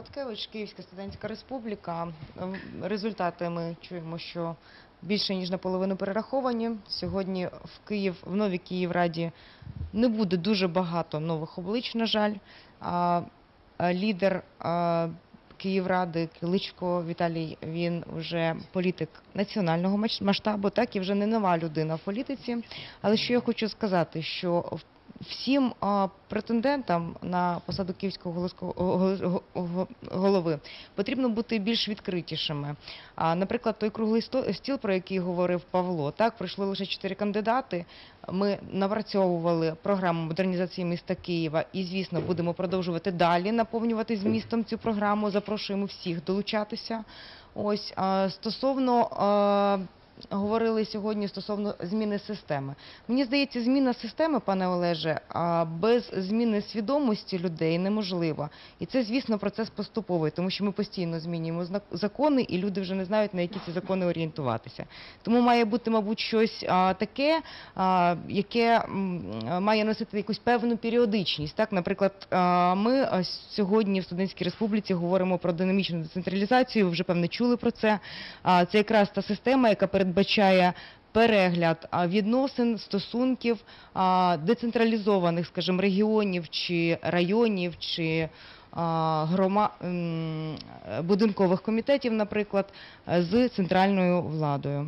Роткевич, Київська студентська республіка. Ем, Результати ми чуємо, що більше ніж наполовину перераховані. Сьогодні в Київ, в новій Київраді не буде дуже багато нових облич, на жаль. А, лідер Київради Кличко Віталій, він вже політик національного масштабу, так і вже не нова людина в політиці. Але що я хочу сказати, що в- всім претендентам на посаду київського голови потрібно бути більш відкритішими. А, наприклад, той круглий стіл, про який говорив Павло, так пройшли лише чотири кандидати. Ми напрацьовували програму модернізації міста Києва і, звісно, будемо продовжувати далі наповнювати змістом цю програму. Запрошуємо всіх долучатися. Ось стосовно. Говорили сьогодні стосовно зміни системи. Мені здається, зміна системи, пане Олеже, без зміни свідомості людей неможлива. І це, звісно, процес поступовий, тому що ми постійно змінюємо закони, і люди вже не знають, на які ці закони орієнтуватися. Тому має бути, мабуть, щось таке, яке має носити якусь певну періодичність. Так, наприклад, ми сьогодні в студентській республіці говоримо про динамічну децентралізацію. Ви вже певне чули про це. Це якраз та система, яка передбачає. Перегляд відносин, стосунків децентралізованих, скажімо, регіонів чи районів, чи грома... будинкових комітетів, наприклад, з центральною владою.